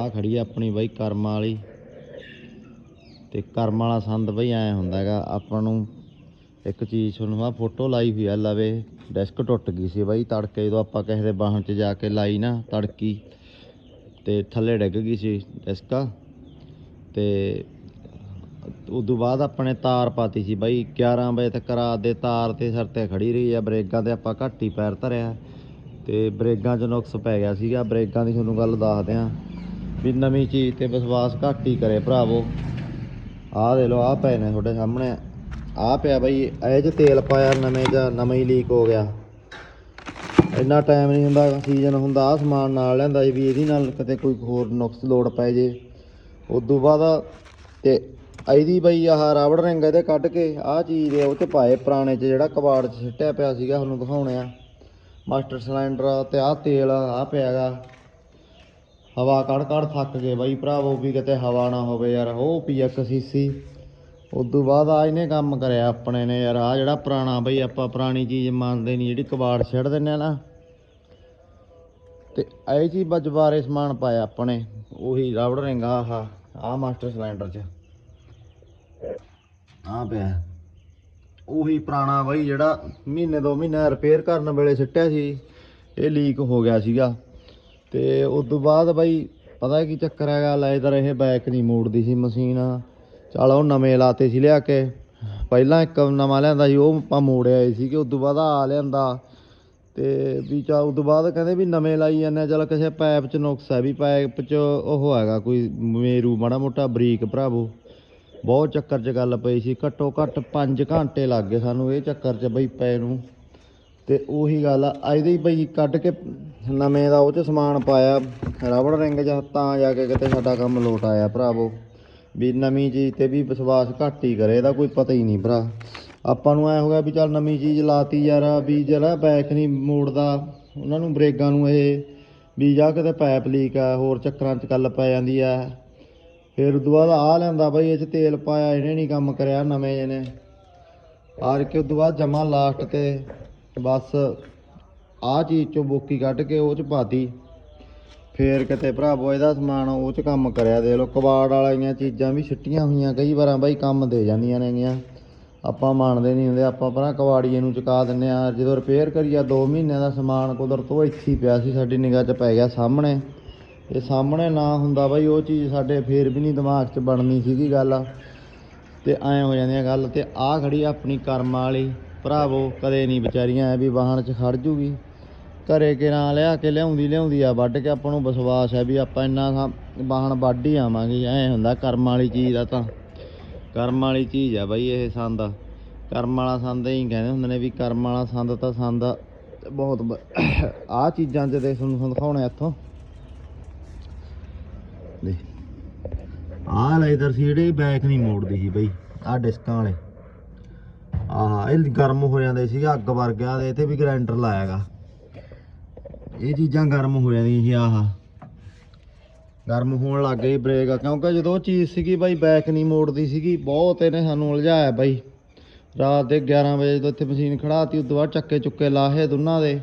ਆ ਖੜੀ ਆ ਆਪਣੀ ਬਾਈ ਕਰਮ ਵਾਲੀ। ਤੇ ਕਰਮ ਵਾਲਾ ਸੰਦ ਬਈ ਐ ਹੁੰਦਾ ਹੈਗਾ, ਆਪਾਂ ਨੂੰ ਇੱਕ ਚੀਜ਼ ਤੁਹਾਨੂੰ ਆ, ਫੋਟੋ ਲਾਈ ਹੋਈ ਆ ਲਵੇ, ਡੈਸਕ ਟੁੱਟ ਗਈ ਸੀ ਬਈ ਤੜਕੇ ਜਦੋਂ ਆਪਾਂ ਕਿਸੇ ਦੇ ਬਾਹਣ 'ਚ ਜਾ ਕੇ ਲਾਈ ਨਾ ਤੜਕੀ, ਤੇ ਥੱਲੇ ਡਿੱਗ ਗਈ ਸੀ ਡੈਸਕ। ਤੇ ਉਦੋਂ ਬਾਅਦ ਆਪਣੇ ਤਾਰ ਪਾਤੀ ਸੀ ਬਾਈ 11 ਵਜੇ ਤੱਕ ਰਾਤ ਦੇ ਤਾਰ ਤੇ ਸਿਰ ਤੇ ਖੜੀ ਰਹੀ ਆ, ਬ੍ਰੇਕਾਂ ਤੇ ਆਪਾਂ ਘੱਟ ਹੀ ਪੈਰ ਧਰਿਆ। ਤੇ ਬ੍ਰੇਕਾਂ 'ਚ ਨੁਕਸ ਪੈ ਗਿਆ ਸੀਗਾ, ਬ੍ਰੇਕਾਂ ਦੀ ਤੁਹਾਨੂੰ ਗੱਲ ਦੱਸਦੇ ਆ ਵੀ ਨਵੀਂ ਚੀਜ਼ ਤੇ ਵਿਸ਼ਵਾਸ ਘੱਟ ਹੀ ਕਰੇ ਭਰਾਵੋ। ਆਹ ਦੇ ਲਓ, ਆਹ ਪਏ ਨੇ ਤੁਹਾਡੇ ਸਾਹਮਣੇ। ਆਹ ਪਿਆ ਬਈ, ਇਹ 'ਚ ਤੇਲ ਪਾਇਆ ਨਵੇਂ ਜਾਂ ਨਵੇਂ ਹੀ ਲੀਕ ਹੋ ਗਿਆ। ਇੰਨਾ ਟਾਈਮ ਨਹੀਂ ਹੁੰਦਾ ਸੀਜ਼ਨ ਹੁੰਦਾ ਆ ਸਮਾਨ ਨਾਲ ਲੈਂਦਾ ਜੀ ਵੀ ਇਹਦੀ ਨਾਲ ਕਿਤੇ ਕੋਈ ਹੋਰ ਨੁਕਸ ਲੋੜ ਪੈ ਜੇ। ਉਦੋਂ ਬਾਅਦ ਤੇ ਇਹਦੀ ਬਈ ਆਹ ਰਬੜ ਰਿੰਗ ਇਹਦੇ ਕੱਢ ਕੇ ਆਹ ਚੀਜ਼ ਦੇ ਉਹ ਚ ਪਾਏ ਪੁਰਾਣੇ ਚ, ਜਿਹੜਾ ਕਬਾੜ ਚ ਸਿੱਟਿਆ ਪਿਆ ਸੀਗਾ, ਤੁਹਾਨੂੰ ਦਿਖਾਉਣੇ ਆ। ਮਾਸਟਰ ਸਿਲੰਡਰ ਤੇ ਆਹ ਤੇਲ ਆਹ ਪਿਆਗਾ ਹਵਾ ਕੜ ਕੱਢ ਥੱਕ ਗਏ ਬਾਈ ਭਰਾਵੋ ਵੀ ਕਿਤੇ ਹਵਾ ਨਾ ਹੋਵੇ ਯਾਰ, ਉਹ ਪੀ ਇੱਕ ਸੀਸੀ। ਉਦੋਂ ਬਾਅਦ ਆ ਇਹਨੇ ਕੰਮ ਕਰਿਆ ਆਪਣੇ ਨੇ ਯਾਰ ਆ ਜਿਹੜਾ ਪੁਰਾਣਾ ਬਈ, ਆਪਾਂ ਪੁਰਾਣੀ ਚੀਜ਼ ਮੰਨਦੇ ਨਹੀਂ, ਜਿਹੜੀ ਕਬਾੜ ਛੱਡ ਦਿੰਨੇ ਆ ਨਾ। ਤੇ ਇਹ ਚੀਜ਼ ਬਜਵਾਰੇ ਸਮਾਨ ਪਾਇਆ ਆਪਣੇ, ਉਹੀ ਰਬੜ ਰਿੰਗ, ਆਹ ਆ ਮਾਸਟਰ ਸਿਲੰਡਰ ਚ। ਆ ਪਿਆ। ਉਹੀ ਪੁਰਾਣਾ ਬਈ ਜਿਹੜਾ ਮਹੀਨੇ ਦੋ ਮਹੀਨੇ ਰਿਪੇਅਰ ਕਰਨ ਵੇਲੇ ਸਿੱਟਿਆ ਸੀ, ਇਹ ਲੀਕ ਹੋ ਗਿਆ ਸੀਗਾ। ਤੇ ਉਸ ਤੋਂ ਬਾਅਦ ਬਈ ਪਤਾ ਕੀ ਚੱਕਰ ਹੈਗਾ ਲੈਦਰ ਇਹ ਬੈਕ ਨਹੀਂ ਮੋੜਦੀ ਸੀ ਮਸ਼ੀਨ। ਚਲ ਉਹ ਨਵੇਂ ਲਾਤੇ ਸੀ ਲਿਆ ਕੇ। ਪਹਿਲਾਂ ਇੱਕ ਨਵਾਂ ਲਿਆਂਦਾ ਸੀ, ਉਹ ਆਪਾਂ ਮੋੜਿਆ ਸੀ ਕਿ ਉਸ ਤੋਂ ਬਾਅਦ ਆ ਲਿਆਂਦਾ। ਤੇ ਵੀ ਚਾ ਉਸ ਤੋਂ ਬਾਅਦ ਕਹਿੰਦੇ ਵੀ ਨਵੇਂ ਲਾਈ ਜਾਂਦੇ ਆ, ਚਲ ਕਿਸੇ ਪਾਈਪ 'ਚ ਨੁਕਸ ਹੈ ਵੀ ਪਾਈਪ 'ਚ ਉਹ ਹੈਗਾ ਕੋਈ ਮੇਰੂ ਮਾੜਾ ਮੋਟਾ ਬਰੀਕ ਭਰਾਵੋ ਬਹੁਤ ਚੱਕਰ 'ਚ ਗੱਲ ਪਈ ਸੀ, ਘੱਟੋ ਘੱਟ 5 ਘੰਟੇ ਲੱਗ ਗਏ ਸਾਨੂੰ ਇਹ ਚੱਕਰ 'ਚ ਬਈ ਪੈ ਨੂੰ। ਤੇ ਉਹੀ ਗੱਲ ਆ, ਇਹਦੇ ਹੀ ਬਈ ਕੱਢ ਕੇ ਨਵੇਂ ਦਾ ਉਹ 'ਚ ਸਮਾਨ ਪਾਇਆ ਰਬੜ ਰਿੰਗ 'ਚ ਤਾਂ ਜਾ ਕੇ ਕਿਤੇ ਸਾਡਾ ਕੰਮ ਲੋਟ ਆਇਆ ਭਰਾਵੋ। ਵੀ ਨਵੀਂ ਚੀਜ਼ ਤੇ ਵੀ ਵਿਸ਼ਵਾਸ ਘੱਟ ਹੀ ਕਰੇ, ਇਹਦਾ ਕੋਈ ਪਤਾ ਹੀ ਨਹੀਂ ਭਰਾ। ਆਪਾਂ ਨੂੰ ਐ ਹੋ ਗਿਆ ਵੀ ਚੱਲ ਨਵੀਂ ਚੀਜ਼ ਲਾਤੀ ਯਾਰ, ਵੀ ਜਿਹੜਾ ਬੈਕ ਨਹੀਂ ਮੋੜਦਾ, ਉਹਨਾਂ ਨੂੰ ਬ੍ਰੇਕਾਂ ਨੂੰ ਇਹ, ਵੀ ਜਾਂ ਕਿਤੇ ਪਾਈਪ ਲੀਕ ਆ, ਹੋਰ ਚੱਕਰਾਂ 'ਚ ਗੱਲ ਪੈ ਜਾਂਦੀ ਆ। ਫਿਰ ਉਦੋਂ ਬਾਅਦ ਆ ਲੈਂਦਾ ਬਈ, ਇਹ 'ਚ ਤੇਲ ਪਾਇਆ, ਇਹਨੇ ਨਹੀਂ ਕੰਮ ਕਰਿਆ ਨਵੇਂ ਜਿਹਨੇ ਆਰ ਕੇ ਉਦੋਂ ਬਾਅਦ ਜਮਾ ਲਾਸਟ ਤੇ, ਬਸ। ਆਹ ਚੀਜ਼ ਚੋਂ ਬੋਕੀ ਕੱਢ ਕੇ ਉਹ 'ਚ ਪਾਤੀ। ਫੇਰ ਕਿਤੇ ਭਰਾਵੋ ਇਹਦਾ ਸਮਾਨ ਉਹ 'ਚ ਕੰਮ ਕਰਿਆ। ਦੇ ਲੋ ਕਬਾੜ ਵਾਲੀਆਂ ਚੀਜ਼ਾਂ ਵੀ ਛਿੱਟੀਆਂ ਹੋਈਆਂ। ਕਈ ਵਾਰਾਂ ਬਾਈ ਕੰਮ ਦੇ ਜਾਂਦੀਆਂ ਨੇਗੀਆਂ ਆਪਾਂ ਮੰਨਦੇ ਨਹੀਂ ਹੁੰਦੇ। ਆਪਾਂ ਭਰਾ ਕਬਾੜੀਏ ਨੂੰ ਚੁਕਾ ਦਿੰਨੇ ਆ ਜਦੋਂ ਰਿਪੇਅਰ ਕਰੀਆ 2 ਮਹੀਨਿਆਂ ਦਾ ਸਮਾਨ ਕੁਦਰਤ ਉਹ ਇੱਥੇ ਹੀ ਪਿਆ ਸੀ। ਸਾਡੀ ਨਿਗਾਹ 'ਚ ਪੈ ਗਿਆ ਸਾਹਮਣੇ। ਇਹ ਸਾਹਮਣੇ ਨਾ ਹੁੰਦਾ ਬਾਈ, ਉਹ ਚੀਜ਼ ਸਾਡੇ ਫੇਰ ਵੀ ਨਹੀਂ ਦਿਮਾਗ 'ਚ ਬਣਨੀ ਸੀਗੀ ਗੱਲ। ਤੇ ਐਂ ਹੋ ਜਾਂਦੀਆਂ ਗੱਲ। ਤੇ ਆਹ ਖੜੀ ਆਪਣੀ ਕਰਮ ਵਾਲੀ। ਭਰਾਵੋ, ਕਦੇ ਨਹੀਂ ਵਿਚਾਰੀਆਂ ਐ ਵੀ ਵਾਹਨ 'ਚ ਖੜ ਜੂਗੀ। ਘਰੇ ਕੇ ਨਾ ਲਿਆ ਕੇ ਲਿਆਉਂਦੀ ਲਿਆਉਂਦੀ ਆ, ਵੱਢ ਕੇ ਆਪਾਂ ਨੂੰ ਵਿਸ਼ਵਾਸ ਹੈ ਵੀ ਆਪਾਂ ਇੰਨਾ ਸਾ- ਵੱਢ ਹੀ ਆਵਾਂਗੇ, ਐ ਹੁੰਦਾ ਕਰਮ ਵਾਲੀ ਚੀਜ਼ ਦਾ ਤਾਂ। ਕਰਮ ਵਾਲੀ ਚੀਜ਼ ਆ ਬਾਈ ਇਹ ਸੰਦ। ਕਰਮ ਵਾਲਾ ਸੰਦ ਹੀ ਕਹਿੰਦੇ ਹੁੰਦੇ ਨੇ ਵੀ ਕਰਮ ਵਾਲਾ ਸੰਦ ਤਾਂ ਸੰਦ ਬਹੁਤ ਆ ਚੀਜ਼ਾਂ ਚ ਦੇ ਤੁਹਾਨੂੰ ਦਿਖਾਉਣੇ ਇੱਥੋਂ। ਦੇ ਆਹ ਲੈਦਰ ਸੀ ਜਿਹੜੇ ਬੈਕ ਨਹੀਂ ਮੋੜਦੀ ਸੀ ਬਈ, ਆਹ ਡਿਸਕਾਂ ਵਾਲੇ। ਆਹ, ਇਹ ਗਰਮ ਹੋ ਜਾਂਦੇ ਸੀਗਾ, ਅੱਗ ਵਰਗਿਆ ਦੇ, ਇੱਥੇ ਵੀ ਗ੍ਰਾਈਂਡਰ ਲਾਇਆਗਾ। ਇਹ ਚੀਜ਼ਾਂ ਗਰਮ ਹੋ ਜਾਂਦੀਆਂ ਸੀ, ਆਹ। ਗਰਮ ਹੋਣ ਲੱਗ ਗਈ ਬ੍ਰੇਕ ਕਿਉਂਕਿ ਜਦੋਂ ਉਹ ਚੀਜ਼ ਸੀਗੀ ਬਾਈ ਬੈਕ ਨਹੀਂ ਮੋੜਦੀ ਸੀਗੀ, ਬਹੁਤ ਇਹਨੇ ਸਾਨੂੰ ਉਲਝਾਇਆ ਬਾਈ। ਰਾਤ ਦੇ 11 ਵਜੇ ਤੋਂ ਇੱਥੇ ਮਸ਼ੀਨ ਖੜਾਤੀ ਤੋਂ ਬਾਅਦ ਚੱਕੇ ਚੁੱਕੇ ਲਾਹੇ ਦੋਨਾਂ ਦੇ।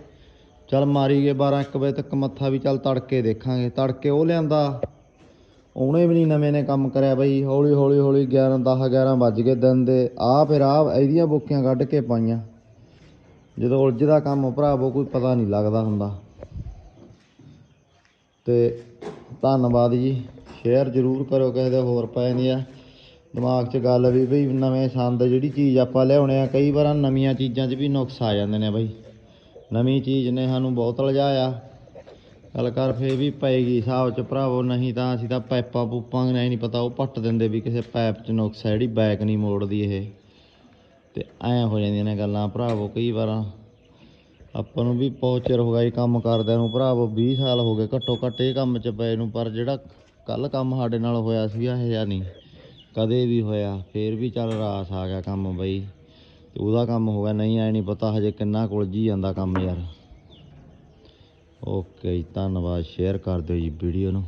ਚੱਲ ਮਾਰੀ ਗਏ 12 1 ਵਜੇ ਤੱਕ ਮੱਥਾ ਵੀ, ਚੱਲ ਤੜਕੇ ਦੇਖਾਂਗੇ। ਤੜਕੇ ਉਹ ਲਿਆਂਦਾ। ਉਹਨੇ ਵੀ ਨਹੀਂ ਨਵੇਂ ਨੇ ਕੰਮ ਕਰਿਆ ਬਈ। ਹੌਲੀ ਹੌਲੀ ਹੌਲੀ 11 10 11 ਵੱਜ ਗਏ ਦਿਨ ਦੇ। ਆ ਫਿਰ ਆ ਇਹਦੀਆਂ ਬੁੱਕੀਆਂ ਕੱਢ ਕੇ ਪਾਈਆਂ। ਜਦੋਂ ਉਲਝਦਾ ਕੰਮ ਭਰਾਵੋ ਕੋਈ ਪਤਾ ਨਹੀਂ ਲੱਗਦਾ ਹੁੰਦਾ। ਤੇ ਧੰਨਵਾਦ ਜੀ। ਸ਼ੇਅਰ ਜ਼ਰੂਰ ਕਰੋ ਕਿਸੇ ਦੇ ਹੋਰ ਪੈ ਜਾਂਦੀ ਆ। ਦਿਮਾਗ 'ਚ ਗੱਲ ਵੀ ਬਈ ਨਵੇਂ ਸੰਦ ਜਿਹੜੀ ਚੀਜ਼ ਆਪਾਂ ਲਿਆਉਣੇ ਆ, ਕਈ ਵਾਰ ਨਵੀਆਂ ਚੀਜ਼ਾਂ 'ਚ ਵੀ ਨੁਕਸ ਆ ਜਾਂਦੇ ਨੇ ਬਈ। ਨਵੀਂ ਚੀਜ਼ ਨੇ ਸਾਨੂੰ ਬਹੁਤ ਲਜਾਇਆ ਗੱਲ ਕਰ ਫੇਰ ਵੀ ਪਏਗੀ ਹਿਸਾਬ 'ਚ ਭਰਾਵੋ, ਨਹੀਂ ਤਾਂ ਅਸੀਂ ਤਾਂ ਪਾਈਪਾਂ ਪੂਪਾਂ ਨਹੀਂ ਨਹੀਂ ਪਤਾ ਉਹ ਪੱਟ ਦਿੰਦੇ ਵੀ ਕਿਸੇ ਪਾਈਪ 'ਚ ਨੁਕਸ ਹੈ ਜਿਹੜੀ ਬੈਕ ਨਹੀਂ ਮੋੜਦੀ ਇਹ। ਤੇ ਐਂ ਹੋ ਜਾਂਦੀਆਂ ਨੇ ਗੱਲਾਂ ਭਰਾਵੋ ਕਈ ਵਾਰਾਂ। ਆਪਾਂ ਨੂੰ ਵੀ ਬਹੁਤ ਚਿਰ ਹੋ ਗਿਆ ਇਹ ਕੰਮ ਕਰਦਿਆਂ ਨੂੰ। ਭਰਾਵੋ 20 ਸਾਲ ਹੋ ਗਏ, ਘੱਟੋ ਘੱਟ ਇਹ ਕੰਮ 'ਚ ਪਏ ਨੂੰ, ਪਰ ਜਿਹੜਾ ਕੱਲ ਕੰਮ ਸਾਡੇ ਨਾਲ ਹੋਇਆ ਸੀਗਾ, ਇਹ ਜਾਂ ਨਹੀਂ। ਕਦੇ ਵੀ ਹੋਇਆ, ਫੇਰ ਵੀ ਚੱਲ ਰਾਸ ਆ ਗਿਆ ਕੰਮ ਬਈ। ਤੇ ਉਹਦਾ ਕੰਮ ਹੋ ਗਿਆ, ਨਹੀਂ, ਐ ਨਹੀਂ ਪਤਾ ਹਜੇ ਕਿੰਨਾ ਕੁਲਝੀ ਜਾਂਦਾ ਕੰਮ ਯਾਰ। ਓਕੇ ਜੀ, ਧੰਨਵਾਦ ਸ਼ੇਅਰ ਕਰ ਦਿਓ ਜੀ ਵੀਡੀਓ ਨੂੰ।